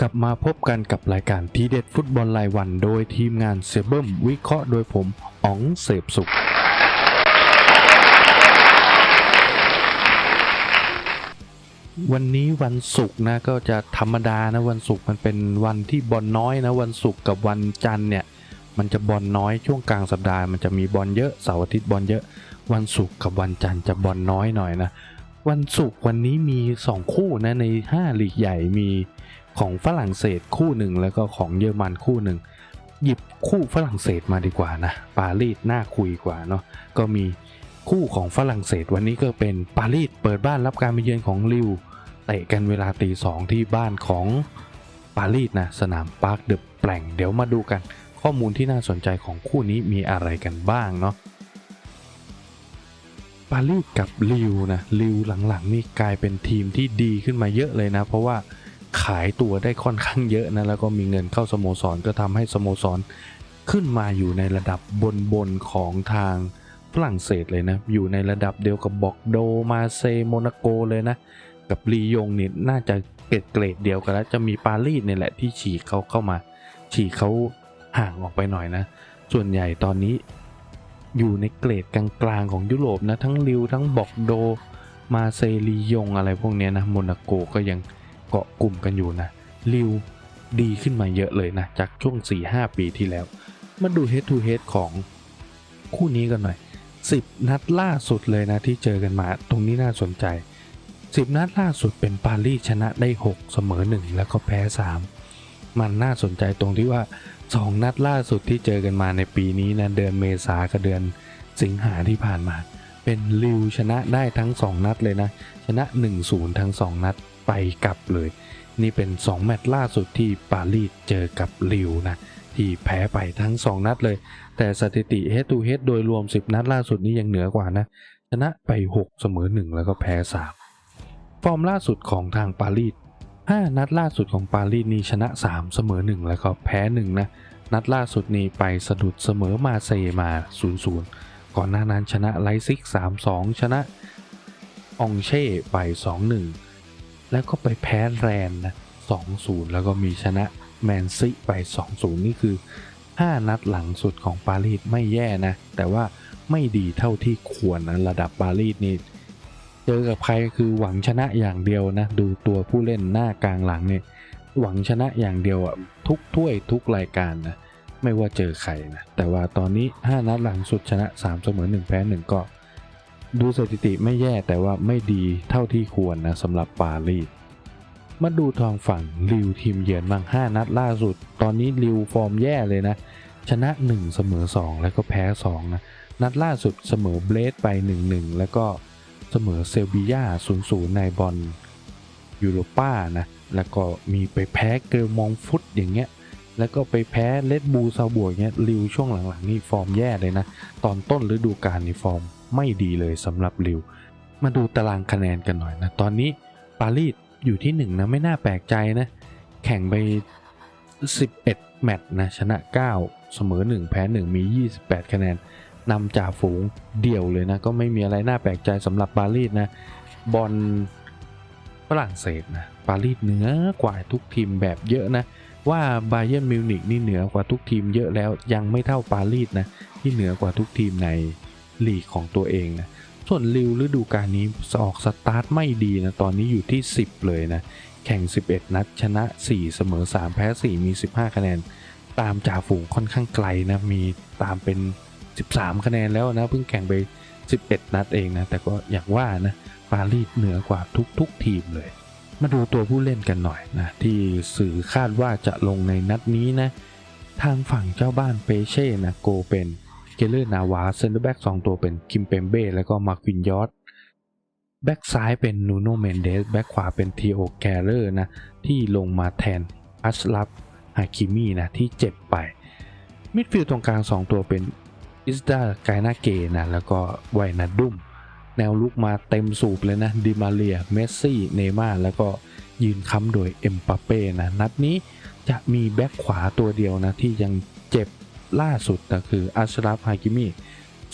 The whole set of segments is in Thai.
กลับมาพบกันกับรายการทีเด็ดฟุตบอลรายวัน โดยทีมงานเซเบิมวิเคราะห์โดยผมอ๋องเสพสุข วันนี้วันศุกร์นะก็จะธรรมดานะวันศุกร์มันเป็นวันที่บอลน้อยนะวันศุกร์กับวันจันทร์เนี่ยมันจะบอลน้อยช่วงกลางสัปดาห์มันจะมีบอลเยอะเสาร์อาทิตย์บอลเยอะวันศุกร์กับวันจันทร์จะบอลน้อยหน่อยนะวันศุกร์วันนี้มี 2 คู่นะใน5ลีกใหญ่มี ของฝรั่งเศสคู่หนึ่งแล้วก็ของเยอรมันคู่หนึ่งหยิบคู่ฝรั่งเศสมาดีกว่านะปารีสน่าคุยกว่าเนาะก็มีคู่ของฝรั่งเศสวันนี้ก็เป็นปารีสเปิดบ้านรับการมาเยือนของลิวเตะกันเวลาตีสองที่บ้านของปารีสนะสนามปาร์คเดอะแปลงเดี๋ยวมาดูกันข้อมูลที่น่าสนใจของคู่นี้มีอะไรกันบ้างเนาะปารีสกับลิวนะลิวหลังๆนี่กลายเป็นทีมที่ดีขึ้นมาเยอะเลยนะ เพราะว่า ขายตัวได้ค่อนข้างเยอะนะแล้วก็มีเงินเข้าสโมสรก็ทำให้สโมสรขึ้นมาอยู่ในระดับบนๆของทางฝรั่งเศสเลยนะ อยู่ในระดับเดียวกับบอกโดมาเซโมนาโกเลยนะ กับลียงเนี่ยน่าจะเกรดเกรดเดียวกันแล้ว จะมีปารีสเนี่ยแหละที่ฉีกเขาเข้ามา ฉีกเขาห่างออกไปหน่อยนะ ส่วนใหญ่ตอนนี้อยู่ในเกรดกลางๆของยุโรปนะ ทั้งลิวทั้งบอกโดมาเซลียงอะไรพวกเนี้ยนะโมนาโกก็ยัง เกาะกลุ่มกันอยู่นะลิวดีขึ้นมาเยอะเลยนะ จากช่วง 4-5 ปีที่แล้ว มาดู head to head ของคู่นี้กันหน่อย 10 นัดล่าสุดเลยนะที่เจอกันมา ตรงนี้น่าสนใจ 10 นัดล่าสุดเป็นปารีสชนะได้ 6 เสมอ 1 แล้วก็แพ้ 3 มันน่าสนใจตรงที่ว่า 2 นัดล่าสุดที่เจอกันมาในปีนี้นะเดือนเมษากับเดือนสิงหาที่ผ่านมา เป็นลิวชนะได้ทั้ง 2 นัดเลยนะ ชนะ 1-0 ทั้ง 2 นัด ไปกลับเลย นี่เป็น 2 แมตช์ล่าสุดที่ปารีสเจอกับลิวนะที่แพ้ไปทั้ง 2 นัดเลย แต่สถิติ head to head โดยรวม 10 นัดล่าสุดนี้ยังเหนือกว่านะชนะไป 6 เสมอ 1 แล้วก็แพ้ 3 ฟอร์มล่าสุดของทางปารีส5นัดล่าสุดของปารีสนี่ชนะ 3 เสมอ 1 แล้วก็แพ้ 1 นะ นัดล่าสุดนี้ไปสะดุดเสมอมาเซมา 0-0 ก่อนหน้านั้นชนะไลซิก 3-2 ชนะองเช่ไป 2-1 แล้วก็ไปแพ้แรนนะ2-0 แล้วก็มีชนะแมนซิไป 2-0 นี่คือ 5 นัดหลังสุดของปารีสไม่แย่นะ แต่ว่าไม่ดีเท่าที่ควรนะระดับปารีสนี่เจอกับใครคือหวังชนะอย่างเดียวนะ ดูตัวผู้เล่นหน้ากลางหลังเนี่ยหวังชนะอย่างเดียวอะทุกถ้วยทุกรายการนะไม่ว่าเจอใครนะแต่ว่าตอนนี้ 5 นัดหลังสุดชนะ 3 เสมอ 1 แพ้ 1 ก็ ดูสถิติไม่แย่แต่ว่าไม่ดีเท่าที่ควรนะสำหรับปารีสมาดูทางฝั่งลิวทีมเยือนบ้าง 5 นัดล่าสุด ตอนนี้ลิวฟอร์มแย่เลยนะ ชนะ 1 เสมอ 2 แล้วก็แพ้ 2 นะ นัดล่าสุดเสมอเบลสไป 1-1 แล้วก็เสมอเซลบียา0-0 ในบอลยูโรป้านะ แล้วก็มีไปแพ้เกลมองฟุตอย่างเงี้ย แล้วก็ไปแพ้เลดบูซาบวกเงี้ยลิวช่วงหลังๆนี่ฟอร์มแย่เลยนะ ตอนต้นฤดูกาลนี่ฟอร์ม ไม่ดีเลยสำหรับลิว มาดูตารางคะแนนกันหน่อยนะ ตอนนี้ปารีสอยู่ที่ 1 นะ ไม่น่าแปลกใจนะ แข่งไป 11 แมตช์นะ ชนะ 9 เสมอ 1 แพ้ 1 มี 28 คะแนนนำจ่าฝูงเดี่ยวเลยนะ ก็ไม่มีอะไรน่าแปลกใจสำหรับปารีสนะ บอลฝรั่งเศสนะ ปารีสเหนือกว่าทุกทีมแบบเยอะนะ ว่าบาเยิร์นมิวนิกนี่เหนือกว่าทุกทีมเยอะแล้วยังไม่เท่าปารีสนะ ที่เหนือกว่าทุกทีมใน ลีกของตัวเองนะส่วนลิวฤดูกาลนี้ออกสตาร์ทไม่ดีนะตอนนี้อยู่ที่ 10 เลยนะ แข่ง 11 นัดชนะ 4 เสมอ 3 แพ้ 4 มี 15 คะแนน ตามจ่าฝูงค่อนข้างไกลนะ มีตามเป็น 13 คะแนนแล้วนะ เพิ่งแข่งไป 11 นัดเองนะ แต่ก็อย่างว่านะปารีสเหนือกว่าทุกๆทีมเลย มาดูตัวผู้เล่นกันหน่อยนะ ที่สื่อคาดว่าจะลงในนัดนี้นะ ทางฝั่งเจ้าบ้านเปเช่นะโกเป็น เกเลอร์นาวาเซนเตอร์แบ็กสองตัวเป็นคิมเปมเบ้แล้วก็มาควินยอตแบ็กซ้ายเป็นนูโนเมนเดสแบ็กขวาเป็นทีโอแกเลอร์นะที่ลงมาแทนอัชลับฮาคิมีนะที่เจ็บไปมิดฟิลด์ตรงกลาง 2 ตัวเป็นอิสดาไกนาเกนะแล้วก็ไวนาดุมแนวลุกมาเต็มสูบเลยนะดิมาเรียเมสซี่เนย์มาแล้วก็ยืนค้ำโดยเอ็มปาเป้นะนัดนี้จะมีแบ็กขวาตัวเดียวนะที่ยังเจ็บ ล่าสุดนะคืออัชราฟฮากิมี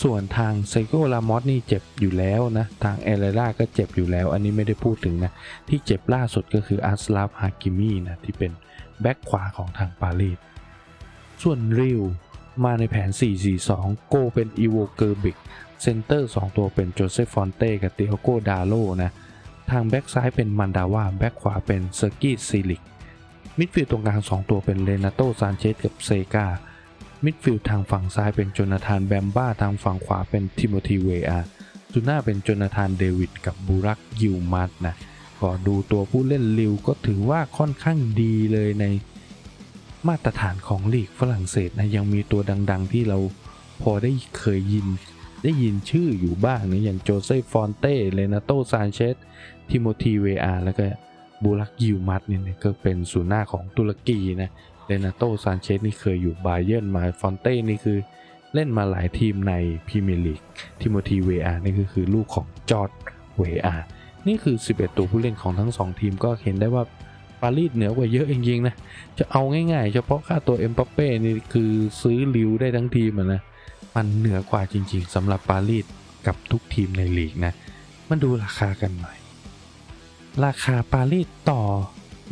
ส่วนทางไซโกลามอสนี่เจ็บอยู่แล้วนะ ทางเอเลล่าก็เจ็บอยู่แล้ว อันนี้ไม่ได้พูดถึงนะ ที่เจ็บล่าสุดก็คืออัชราฟฮากิมีนะ ที่เป็นแบ็กขวาของทางปารีสส่วนริวมาในแผน 4-4-2 โกเป็นอีโวเกอร์บิก เซนเตอร์ 2 ตัวเป็นโจเซฟฟอนเต้กับเตียโกดาโลนะ ทางแบ็กซ้ายเป็นมันดาวาแบ็กขวาเป็นเซอร์กิซิลิก มิดฟิลด์ตรงกลาง 2 ตัวเป็นเลนาโตซานเชสกับเซกา มิดฟิลด์ทางฝั่งซ้ายเป็นโจนาธานแบมบ้าทางฝั่งขวาเป็นทิโมธีเวอาจูน่าเป็นโจนาธานเดวิดกับบูรักยิวมัดนะก็ดูตัวผู้เล่นลิวก็ถือว่าค่อนข้างดีเลยในมาตรฐานของลีกฝรั่งเศสนะยังมีตัวดังๆ ที่เราพอได้เคยยิน ได้ยินชื่ออยู่บ้างนะอย่างโจเซฟฟอนเต้เลนาโตซานเชสทิโมธีเวอาแล้วก็บูรักยิวมัดเนี่ยก็เป็นศูนย์หน้าของตุรกีนะ เลนาโตซานเชสนี่เคยอยู่บาเยิร์นมาฟอนเต้นี่คือเล่นมาหลายทีมในพรีเมียร์ลีกทิโมธีเวอานี่ก็คือลูกของจอร์ดเวอานี่คือ 11 ตัวผู้เล่นของทั้ง 2 ทีมก็เห็นได้ว่าปารีสเหนือกว่าเยอะจริงๆนะ จะเอาง่ายๆ เฉพาะค่าตัวเอ็มบัปเป้นี่คือซื้อลิวได้ทั้งทีมนะ มันเหนือกว่าจริงๆสำหรับปารีสกับทุกทีมในลีกนะ มันดูราคากันหน่อย ราคาปารีสต่อ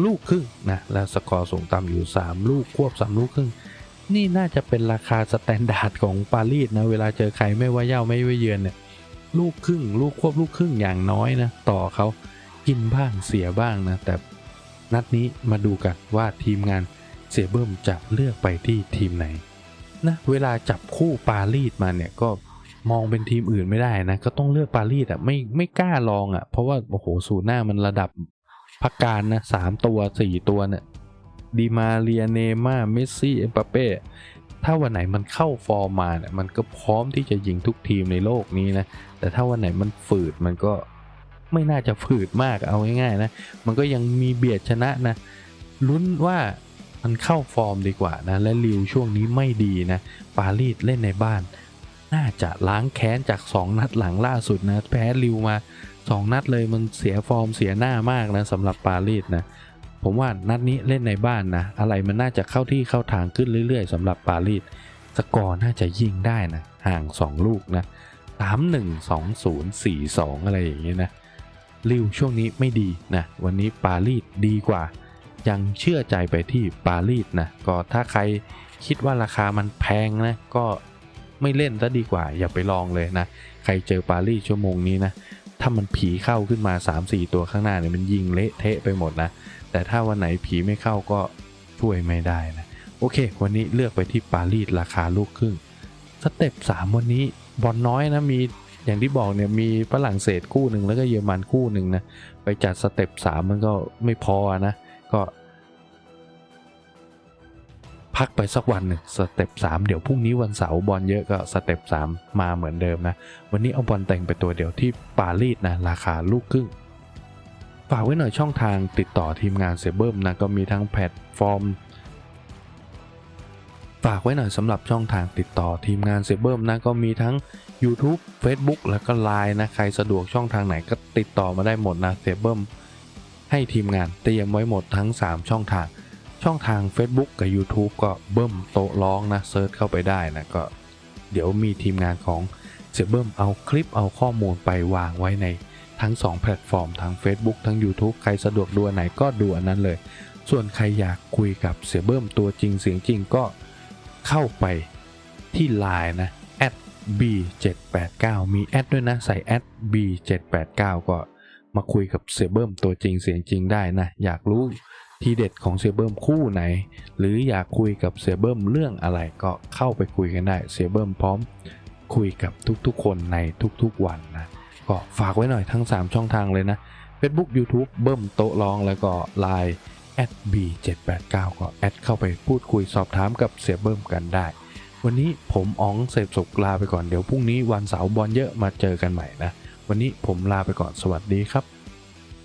ลูกครึ่งนะและสกอร์สูงต่ำอยู่ 3 ลูกควบ 3 ลูกครึ่ง นี่น่าจะเป็นราคาสแตนดาร์ดของปารีสนะเวลาเจอใครไม่ว่าเย่าไม่ว่าเยือนเนี่ยลูกครึ่ง ลูกควบลูกครึ่งอย่างน้อยนะต่อเขากินบ้างเสียบ้างนะแต่นัดนี้มาดูกันว่าทีมงานเสียเบิ้มจะเลือกไปที่ทีมไหนนะเวลาจับคู่ปารีสมาเนี่ยก็มองเป็นทีมอื่นไม่ได้นะ ก็ต้องเลือกปารีสอะไม่ไม่กล้าลองอะเพราะว่าโอ้โหสูหน้ามันระดับ พักการนะสามตัวสี่ตัวเนี่ยดีมาเรียเนม่าเมสซี่เอ็มบัปเป้ถ้าวันไหนมันเข้าฟอร์มมาเนี่ยมันก็พร้อมที่จะยิงทุกทีมในโลกนี้นะ แต่ถ้าวันไหนมันฝืดมันก็ไม่น่าจะฝืดมากเอาง่ายๆนะ มันก็ยังมีเบียดชนะนะลุ้นว่ามันเข้าฟอร์มดีกว่านะ และลิวช่วงนี้ไม่ดีนะ ปารีสเล่นในบ้าน น่าจะล้างแค้นจาก 2 นัดหลังล่าสุดนะ แพ้ลิวมา 2 นัดเลยมันเสียฟอร์มเสียหน้ามากนะสำหรับปารีสนะผมว่านัดนี้เล่นในบ้านนะอะไรมันน่าจะเข้าที่เข้าทางขึ้นเรื่อย ๆสำหรับปารีสสกอร์น่าจะยิงได้นะห่าง 2 ลูกนะ3 1 2 0 4 2 อะไรอย่างเงี้ยนะลิวช่วงนี้ไม่ดีนะวันนี้ปารีสดีกว่า ยังเชื่อใจไปที่ปารีสนะก็ถ้าใครคิดว่าราคามันแพงนะก็ไม่เล่นซะดีกว่าอย่าไปลองเลยนะ รเจอปารีสชั่วโมงนี้นะ ถ้ามันผีเข้าขึ้นมา 3-4 ตัวข้างหน้าเนี่ยมันยิงเละเทะไปหมดนะ แต่ถ้าวันไหนผีไม่เข้าก็ช่วยไม่ได้นะ โอเค วันนี้เลือกไปที่ปารีสราคาลูกครึ่ง สเต็ป3วันนี้บอลน้อยนะมีอย่างที่บอกเนี่ยมีฝรั่งเศสคู่หนึ่งแล้วก็เยอรมันคู่หนึ่งนะ ไปจัดสเต็ป3มันก็ไม่พอนะ ก็ พักไปสักวันหนึ่งสเต็ป3เดี๋ยวพรุ่งนี้วันเสาร์บอลเยอะก็สเต็ป3มาเหมือนเดิมนะ วันนี้เอาบอลแต่งไปตัวเดียวที่ปารีสนะ ราคาลูกครึ่งฝากไว้หน่อยช่องทางติดต่อทีมงานเซเบิร์มนะ ก็มีทั้งแพลตฟอร์ม ฝากไว้หน่อยสำหรับช่องทางติดต่อทีมงานเซเบิร์มนะ ก็มีทั้ง YouTube Facebook แล้วก็ Line นะ ใครสะดวกช่องทางไหนก็ติดต่อมาได้หมดนะเซเบิร์มให้ทีมงานเตรียมไว้หมดทั้ง 3 ช่องทาง ช่องทาง Facebook กับ YouTube ก็เบิ้มโตร้องนะเซิร์ชเข้าไปได้นะก็เดี๋ยวมีทีมงานของเซเบิร์มเอาคลิปเอาข้อมูลไปวางไว้ในทั้ง 2 แพลตฟอร์ม ทั้ง Facebook ทั้ง YouTube ใครสะดวกดูไหนก็ดูอันนั้นเลย ส่วนใครอยากคุยกับเสียเบิ้มตัวจริงเสียงจริงก็เข้าไปที่ Line นะ b789 มีแอดด้วยนะ ใส่แอด b789 ก็มาคุยกับเสียเบิ้มตัวจริงเสียงจริงได้นะ อยากรู้ ทีเด็ดของเสียเบิ้มคู่ไหน หรืออยากคุยกับเสียเบิ้มเรื่องอะไรก็เข้าไปคุยกันได้เสียเบิ้มพร้อมคุยกับทุกๆ คนในทุกๆวันนะ ก็ฝากไว้หน่อยทั้ง 3 ช่องทางเลยนะ Facebook YouTube เบิ้มโต๊ะร้องแล้วก็ Line b789 ก็แอดเข้าไปพูดคุยสอบถามกับเสียเบิ้มกันได้ วันนี้ผมอ๋องเสพสุกลาไปก่อนเดี๋ยวพรุ่งนี้วันเสาร์บอลเยอะมาเจอกันใหม่นะ วันนี้ผมลาไปก่อนสวัสดีครับ